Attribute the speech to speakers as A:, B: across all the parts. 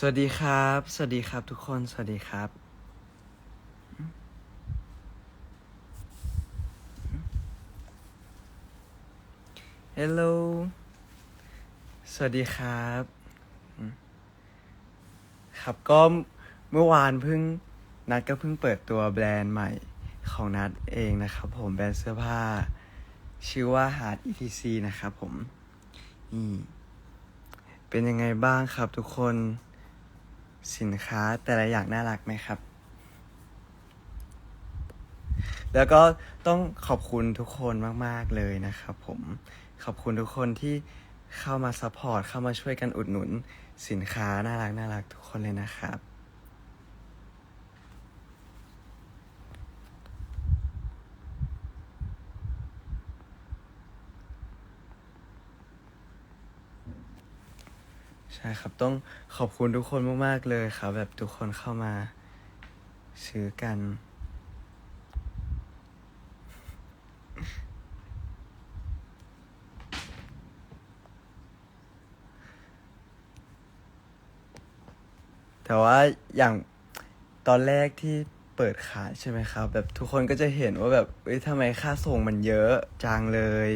A: สวัสดีครับ สวัสดีครับทุกคน สวัสดีครับ Hello สวัสดีครับ ครับก็เมื่อวานเพิ่งนัดก็เพิ่งเปิดตัวแบรนด์ใหม่ของนัดเองนะครับผมแบรนด์เสื้อผ้า ชื่อว่า Hard ETC นะครับผมนี่เป็นยังไงบ้างครับทุกคน สินค้าแต่ละอย่างน่ารักไหมครับ แล้วก็ต้องขอบคุณทุกคนมาก ๆ เลยนะครับผมขอบคุณทุกคนที่เข้ามาซัพพอร์ตเข้ามาช่วยกันอุดหนุน สินค้าน่ารักน่ารักทุกคนเลยนะครับ ใช่ครับต้องขอบคุณทุกคนมากๆเลยครับ แบบทุกคนเข้ามาซื้อกัน แต่ว่าอย่างตอนแรกที่เปิดขายใช่ไหมครับ แบบทุกคนก็จะเห็นว่าแบบเอ้ยทำไมค่าส่งมันเยอะจังเลย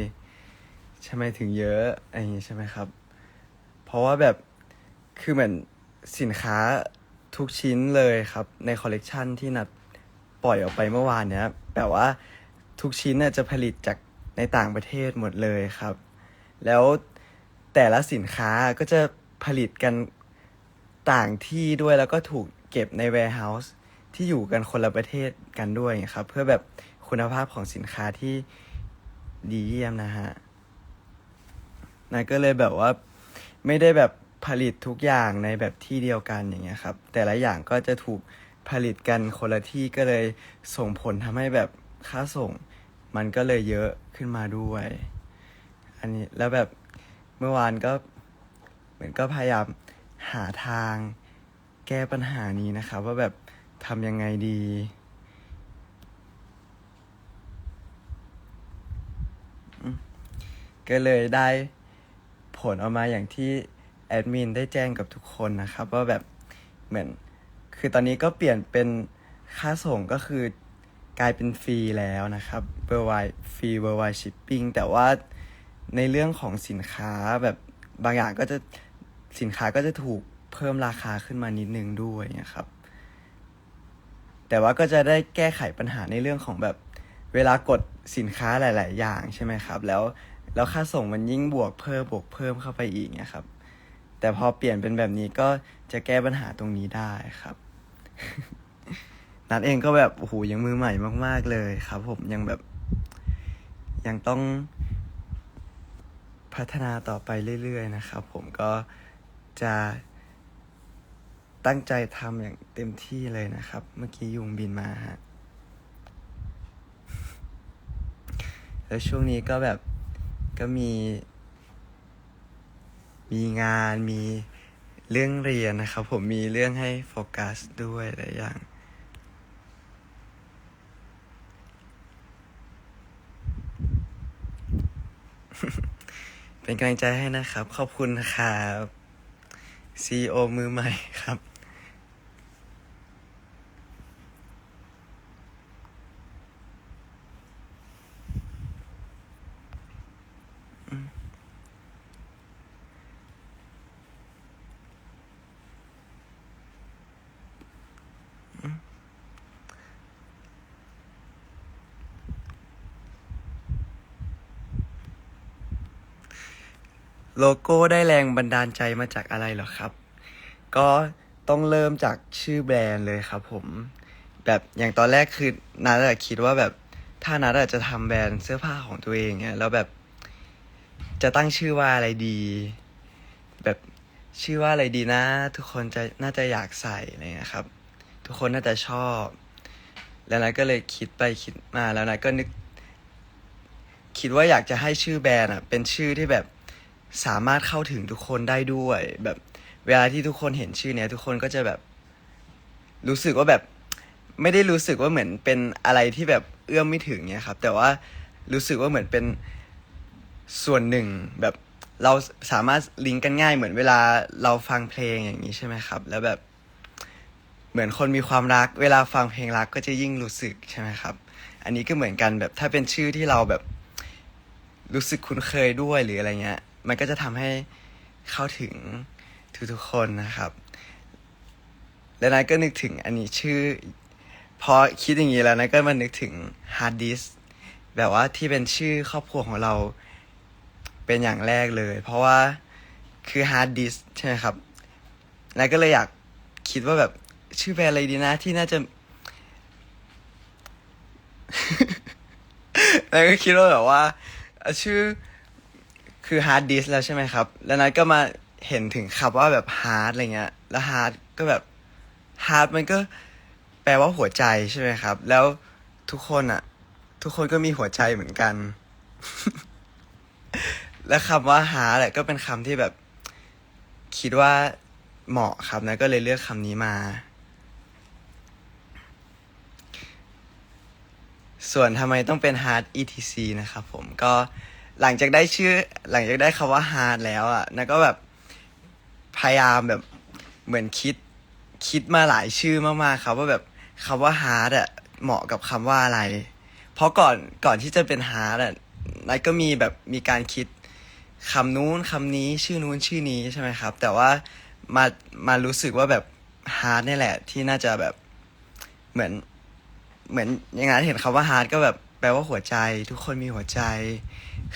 A: ทำไมถึงเยอะอะไรอย่างงี้ใช่ไหมครับ เพราะว่าแบบ คือเหมือนสินค้าทุกชิ้นเลยครับ ในคอลเลกชันที่นัดปล่อยออกไปเมื่อวานเนี้ยแบบว่าทุกชิ้นน่ะจะผลิตจากในต่างประเทศหมดเลยครับ แล้วแต่ละสินค้าก็จะผลิตกันต่างที่ด้วยแล้วก็ถูกเก็บใน warehouse ที่อยู่กันคนละประเทศกันด้วยครับ เพื่อแบบคุณภาพของสินค้าที่ดีเยี่ยมนะฮะนายก็เลยแบบว่าไม่ได้แบบ ผลิตทุกอย่างในแบบที่เดียวกันอย่างเงี้ยครับ แต่ละอย่างก็จะถูกผลิตกันคนละที่ก็เลยส่งผลทำให้แบบค่าส่ง มันก็เลยเยอะขึ้นมาด้วย อันนี้แล้วแบบเมื่อวานก็เหมือนก็พยายามหาทางแก้ปัญหานี้นะครับ ว่าแบบทำยังไงดีก็เลยได้ผลออกมาอย่างที่ แอดมินได้แจ้งกับทุกคนนะครับ ว่าแบบเหมือน คือตอนนี้ก็เปลี่ยนเป็นค่าส่งก็คือกลายเป็นฟรีแล้วนะครับเบอร์ไวฟรีเบอร์ไวชิปปิ้งแต่ว่าในเรื่องของสินค้าแบบบางอย่างก็จะสินค้าก็จะถูกเพิ่มราคาขึ้นมานิดนึงด้วยนะครับ แต่ว่าก็จะได้แก้ไขปัญหาในเรื่องของแบบเวลากดสินค้าหลาย ๆ อย่างใช่ไหมครับ แล้วแล้วค่าส่งมันยิ่งบวกเพิ่มบวกเพิ่มเข้าไปอีกเนี่ยครับ แต่พอเปลี่ยนเป็นแบบนี้ก็จะแก้ปัญหาตรงนี้ได้ครับ นัดเองก็แบบโอ้โหยังมือใหม่มาก ๆเลยครับ ผมยังแบบ ยังต้องพัฒนาต่อไปเรื่อยๆนะครับ ผมก็จะตั้งใจทำอย่างเต็มที่เลยนะครับ เมื่อกี้ยุงบินมาฮะแล้วช่วงนี้ก็แบบก็มี มีงานมีเรื่องเรียนนะครับผมมีเรื่องให้โฟกัสด้วยหลายอย่าง เป็นกำลังใจให้นะครับ ขอบคุณนะครับซีโอมือใหม่ครับ โลโก้ได้แรงบันดาลใจมาจากอะไรหรอครับ ก็ต้องเริ่มจากชื่อแบรนด์เลยครับผม แบบอย่างตอนแรกคือนัดอะคิดว่าแบบถ้านัดอะจะทำแบรนด์เสื้อผ้าของตัวเองเนี่ยแล้วแบบจะตั้งชื่อว่าอะไรดี แบบชื่อว่าอะไรดีนะ ทุกคนจะน่าจะอยากใส่อะไรเงี้ยครับ ทุกคนน่าจะชอบ แล้วนัดก็เลยคิดไปคิดมาแล้วนัดก็นึก คิดว่าอยากจะให้ชื่อแบรนด์อะเป็นชื่อที่แบบ สามารถเข้าถึงทุกคนได้ด้วย แบบเวลาที่ทุกคนเห็นชื่อเนี้ยทุกคนก็จะแบบ รู้สึกว่าแบบ ไม่ได้รู้สึกว่าเหมือนเป็นอะไรที่แบบเอื้อมไม่ถึงเนี่ยครับ แต่ว่ารู้สึกว่าเหมือนเป็นส่วนหนึ่งแบบเราสามารถลิงก์กันง่ายเหมือนเวลาเราฟังเพลงอย่างนี้ใช่ไหมครับ แล้วแบบเหมือนคนมีความรัก เวลาฟังเพลงรักก็จะยิ่งรู้สึกใช่ไหมครับ อันนี้ก็เหมือนกันแบบถ้าเป็นชื่อที่เราแบบรู้สึกคุ้นเคยด้วยหรืออะไรเงี้ย มันก็จะทำให้เข้าถึงทุกๆคนนะครับ แล้วนายก็นึกถึงอันนี้ชื่อ พอคิดอย่างนี้แล้วนายก็มานึกถึงฮาร์ดดิสแบบว่าที่เป็นชื่อครอบครัวของเราเป็นอย่างแรกเลย เพราะว่าคือฮาร์ดดิสใช่ไหมครับนายก็เลยอยากคิดว่าแบบชื่อแบรนด์อะไรดีนะที่น่าจะแล้วก็คิดว่าแบบว่าชื่อ คือฮาร์ดดิสแล้วใช่ไหมครับ แล้วนั้นก็มาเห็นถึงคำว่าแบบฮาร์ดอะไรเงี้ย แล้วฮาร์ดก็แบบฮาร์ดมันก็แปลว่าหัวใจใช่ไหมครับ แล้วทุกคนอะทุกคนก็มีหัวใจเหมือนกัน และคำว่าฮาร์ดก็เป็นคำที่แบบ คิดว่าเหมาะครับนะก็เลยเลือกคำนี้มา ส่วนทำไมต้องเป็น hard etc นะครับผมก็ หลังจากได้ชื่อ หลังจากได้คำว่า hard แล้วอะนะก็แบบพยายามแบบเหมือนคิดคิดมาหลายชื่อมากๆครับว่าแบบคำว่า hard อะเหมาะกับคำว่าอะไร เพราะก่อนก่อนที่จะเป็น hard อะนายก็มีแบบมีการคิดคำนู้นคำนี้ชื่อนู้นชื่อนี้ใช่ไหมครับ แต่ว่ามามารู้สึกว่าแบบ hard นี่แหละ ที่น่าจะแบบเหมือนเหมือนอย่างนั้นเห็นคำว่า hard ก็แบบ แปลว่าหัวใจ ทุกคนมีหัวใจ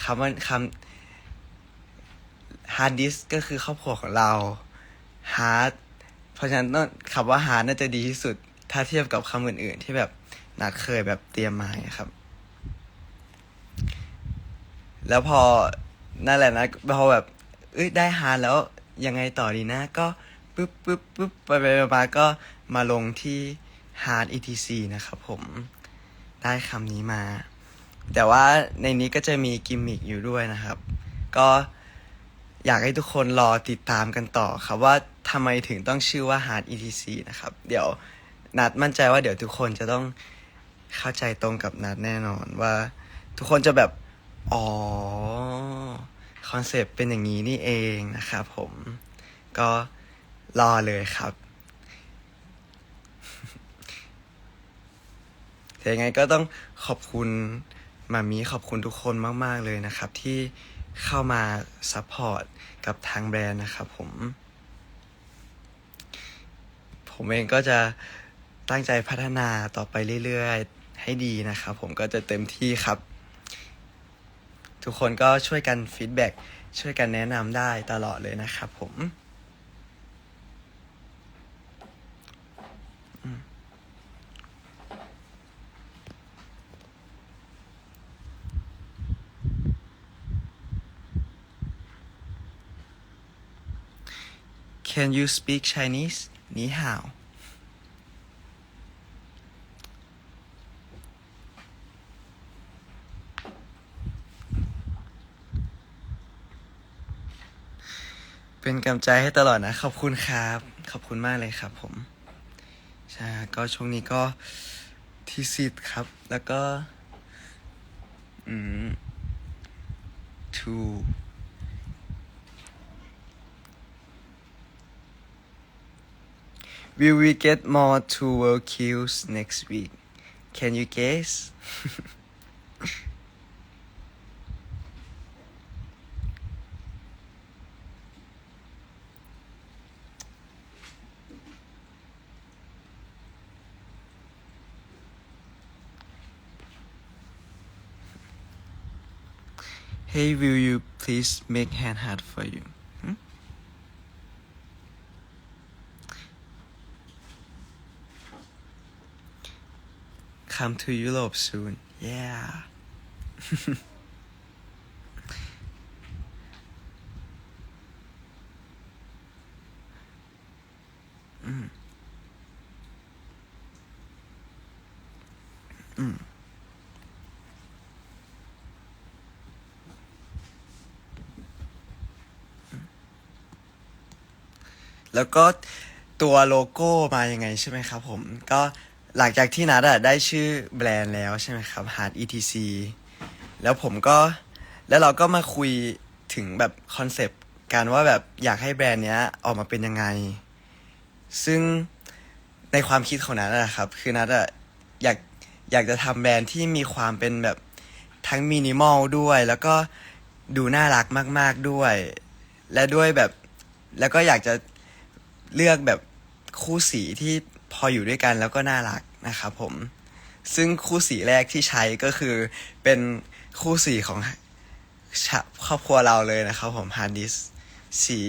A: คำว่าคำ hard disk ก็คือครอบครัวของเรา hard เพราะฉะนั้นต้องคำว่า hard น่าจะดีที่สุด ถ้าเทียบกับคำอื่นๆ ที่แบบนัดเคยแบบเตรียมมาครับ แล้วพอนั่นแหละนะพอแบบเอ้ยได้ hard แล้วยังไงต่อดีนะก็ปึ๊บปึ๊บปึ๊บไปไปไปมาก็มาลงที่ hard etc นะครับผม ได้คำนี้มา แต่ว่าในนี้ก็จะมีกิมมิคอยู่ด้วยนะครับ ก็อยากให้ทุกคนรอติดตามกันต่อครับว่าทำไมถึงต้องชื่อว่า hard etc นะครับ เดี๋ยวนัดมั่นใจว่าเดี๋ยวทุกคนจะต้องเข้าใจตรงกับนัดแน่นอนว่า ทุกคนจะแบบ อ๋อ คอนเซปต์เป็นอย่างนี้นี่เองนะครับผม ก็รอเลยครับ แต่ยังไงก็ต้องขอบคุณมามีขอบคุณทุกคนมาก ๆ เลยนะครับ ที่เข้ามาซัพพอร์ตกับทางแบรนด์นะครับผม ผมเองก็จะตั้งใจพัฒนาต่อไปเรื่อย ๆ ให้ดีนะครับ ผมก็จะเต็มที่ครับ ทุกคนก็ช่วยกันฟีดแบ็กช่วยกันแนะนำได้ตลอดเลยนะครับผม Can you speak Chinese 你好เป็นกำลังใจให้ตลอดนะ ขอบคุณครับ ขอบคุณมากเลยครับผม ใช่ ก็ช่วงนี้ก็ที่สิทธิ์ครับ แล้วก็ อืม two Will we get more two world kills next week? Can you guess? Hey, will you please make hand hard for you? Come to Europe soon. Yeah. อืม อืม แล้วก็ตัวโลโก้มายังไงใช่ไหมครับผม ก็ หลังจากที่นัดอะได้ชื่อแบรนด์แล้วใช่ไหมครับ Hard ETC แล้วผมก็แล้วเราก็มาคุยถึงแบบคอนเซปต์การว่าแบบอยากให้แบรนด์เนี้ยออกมาเป็นยังไง ซึ่งในความคิดของนัทนะครับ คือนัทอะอยากอยากจะทำแบรนด์ที่มีความเป็นแบบทั้งมินิมอลด้วย แล้วก็ดูน่ารักมาก ๆด้วย และด้วยแบบแล้วก็อยากจะเลือกแบบคู่สีที่ พออยู่ด้วยกันแล้วก็น่ารักนะครับผม ซึ่งคู่สีแรกที่ใช้ก็คือเป็นคู่สีของครอบครัวเราเลยนะครับผมฮาร์ดดิสสี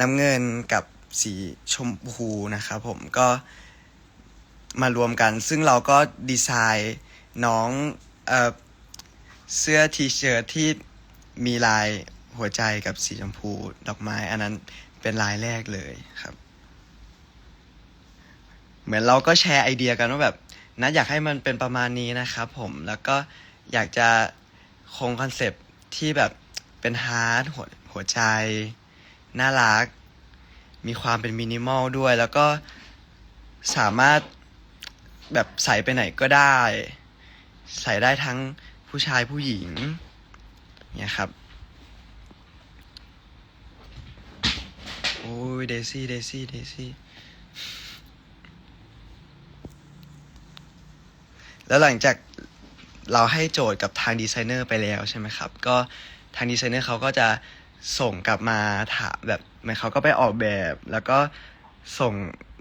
A: น้ำเงินกับสีชมพูนะครับผมก็มารวมกัน ซึ่งเราก็ดีไซน์น้องเอ่อเสื้อทีเชิ้ตที่มีลายหัวใจกับสีชมพู ดอกไม้ อันนั้นเป็นลายแรกเลยครับ เหมือนเราก็แชร์ไอเดียกันว่าแบบนัดอยากให้มันเป็นประมาณนี้นะครับผมแล้วก็อยากจะคงคอนเซปที่แบบเป็นฮาร์ดหัวหัวใจ น่ารัก มีความเป็นมินิมอลด้วย แล้วก็สามารถแบบใส่ไปไหนก็ได้ ใส่ได้ทั้งผู้ชายผู้หญิงเนี่ยครับ โอ้ยเดซี่เดซี่เดซี่ แล้วหลังจากเราให้โจทย์กับทางดีไซเนอร์ไปแล้วใช่ไหมครับ ก็ทางดีไซเนอร์เขาก็จะส่งกลับมาถามแบบเหมือนเขาก็ไปออกแบบ แล้วก็ส่ง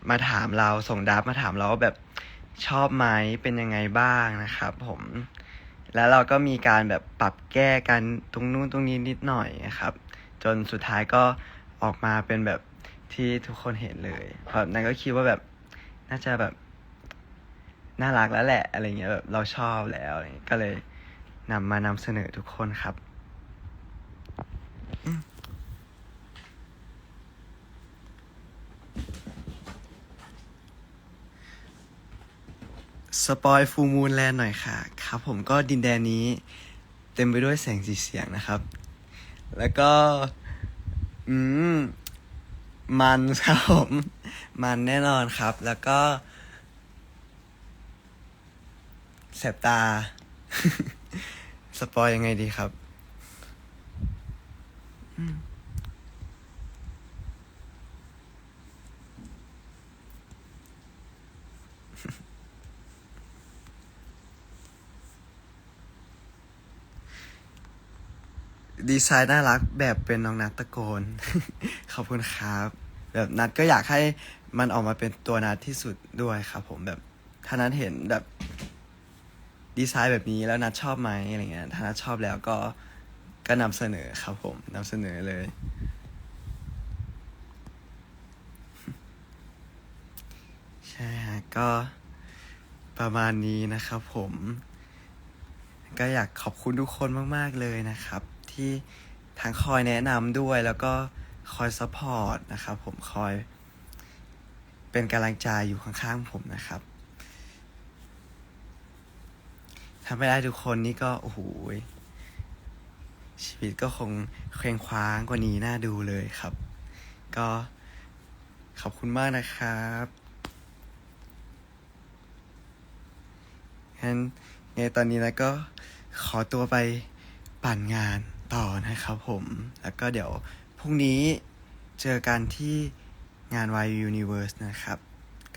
A: มาถามเรา ส่งดับมาถามเราว่าแบบชอบไหมเป็นยังไงบ้างนะครับผม แล้วเราก็มีการแบบปรับแก้กันตรงนู้นตรงนี้นิดหน่อยนะครับ จนสุดท้ายก็ออกมาเป็นแบบที่ทุกคนเห็นเลยเพราะนั้นก็คิดว่าแบบน่าจะแบบ น่ารักแล้วแหละ อะไรเงี้ยแบบเราชอบแล้วอะไรเงี้ยก็เลยนำมานำเสนอทุกคนครับอืมสปอยฟูมูลแลนด์หน่อยค่ะ ครับ ผมก็ดินแดนนี้เต็มไปด้วยแสงสีเสียงนะครับ แล้วก็ อืม มันครับผม มันแน่นอนครับ แล้วก็ แสบตา สปอยยังไงดีครับ ดีไซน์น่ารักแบบเป็นน้องนัดตะโกน ขอบคุณครับ แบบนัดก็อยากให้มันออกมาเป็นตัวนัดที่สุดด้วยครับผมแบบถ้านัดเห็นแบบ ดีไซน์แบบนี้แล้วนัดชอบไหมอะไรเงี้ยถ้านัดชอบแล้วก็ก็นำเสนอครับผมนำเสนอเลย ใช่ฮะก็ประมาณนี้นะครับผม ก็อยากขอบคุณทุกคนมาก ๆ เลยนะครับ ที่ทั้งคอยแนะนำด้วยแล้วก็คอยซัพพอร์ตนะครับผมคอยเป็นกำลังใจอยู่ข้างๆผมนะครับ ถ้าไม่ได้ทุกคนนี่ก็โอ้โหชีวิตก็คงเคว้งคว้างกว่านี้น่าดูเลยครับ ก็ขอบคุณมากนะครับงั้นไงตอนนี้นะก็ขอตัวไปปั่นงานต่อนะครับผม แล้วก็เดี๋ยวพรุ่งนี้เจอกันที่งาน Y Universe นะครับ